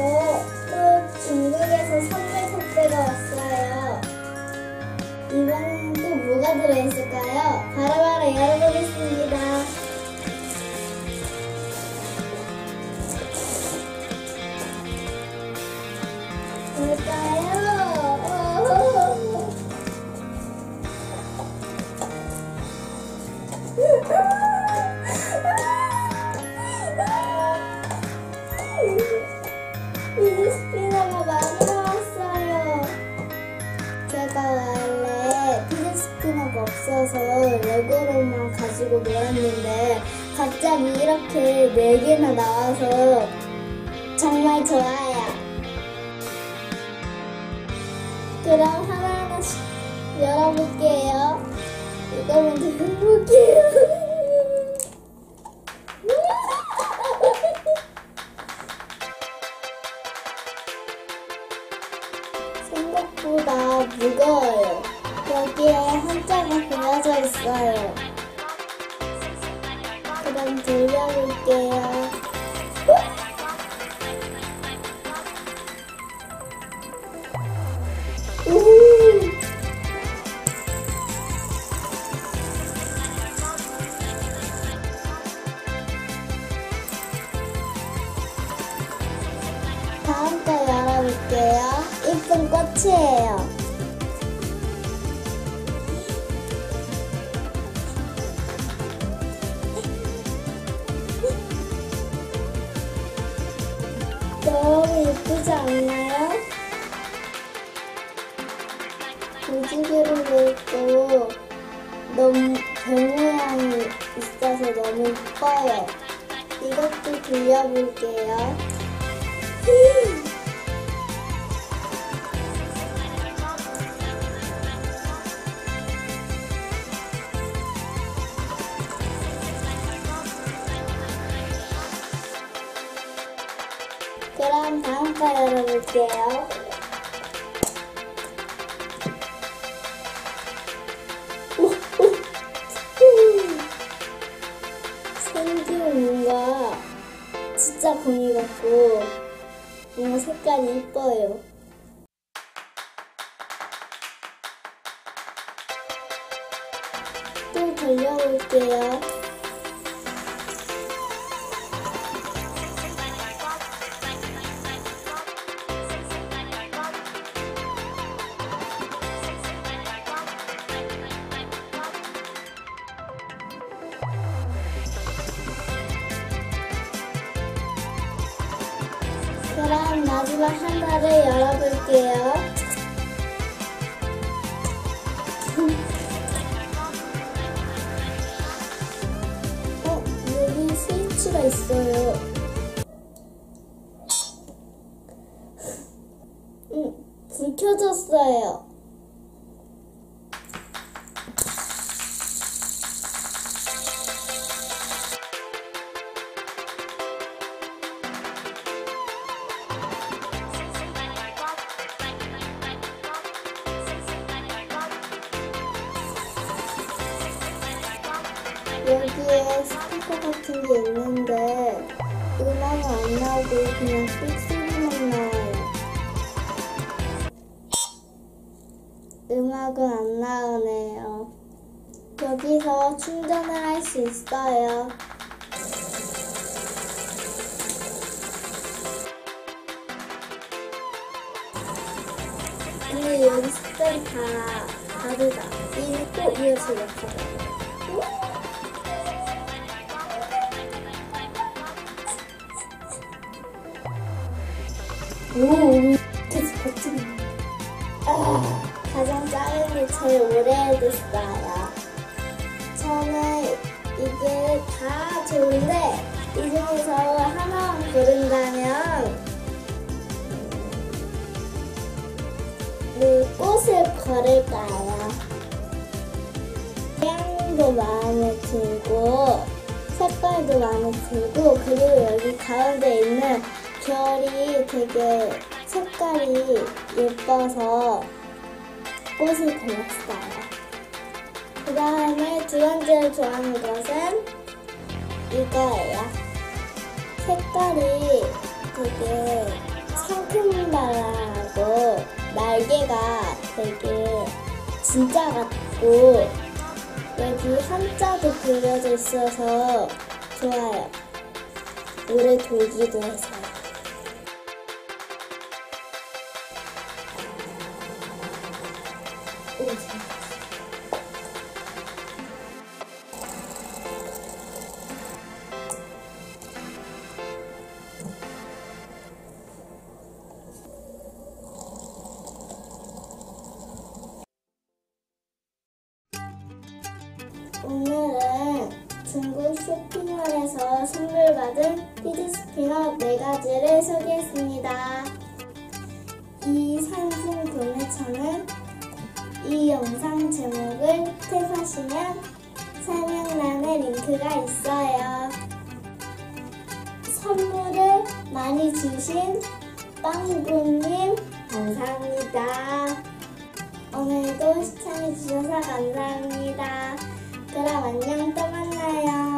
네, 또 중국에서 선물 택배가 왔어요. 이번엔 또 뭐가 들어있을까요? 바로바로 열어보겠습니다. 레고로만 가지고 놀았는데 갑자기 이렇게 4개나 나와서 정말 좋아요. 그럼 하나하나씩 열어볼게요. 이거 먼저 해볼게요. 생각보다 무거워요. 여기에 한자가 그려져 있어요. 그럼 돌려볼게요. 우후! 다음 거 열어볼게요. 이쁜 꽃이에요. 너무 예쁘지 않나요? 무지개로 있고 너무 별 모양이 있어서 너무 예뻐요. 이것도 돌려볼게요. 그럼 다음 거 열어볼게요. 생긴 뭔가 진짜 공이 같고 뭔가 색깔이 이뻐요. 또 돌려볼게요. 그럼 마지막 하나를 열어볼게요. 어, 여기 스위치가 있어요. 여기에 스피커 같은 게 있는데 음악은 안 나오고 그냥 삑소리만 나와요. 음악은 안 나오네요. 여기서 충전을 할 수 있어요. 근데 여기 색깔이 다 다르다. 이게 꼭 이어서 예쁘다. 오, 계속 버티고 아, 가장 작은 게 제일 오래 됐어요. 저는 이게 다 좋은데 이 중에서 하나만 고른다면 네, 꽃을 고를까요? 모양도 마음에 들고 색깔도 마음에 들고 그리고 여기 가운데 있는 별이 되게 색깔이 예뻐서 꽃을 골랐어요. 그 다음에 두 번째로 좋아하는 것은 이거예요. 색깔이 되게 상큼하고 날개가 되게 진짜 같고 여기 한자도 그려져 있어서 좋아요. 오래 돌기도 해서. 오늘은 중국 쇼핑몰에서 선물 받은 피드 스피너 4가지를 소개했습니다. 이 상품 구매처는 이 영상 제목을 탭하시면 설명란에 링크가 있어요. 선물을 많이 주신 빵구님 감사합니다. 오늘도 시청해주셔서 감사합니다. 그럼 안녕 또 만나요.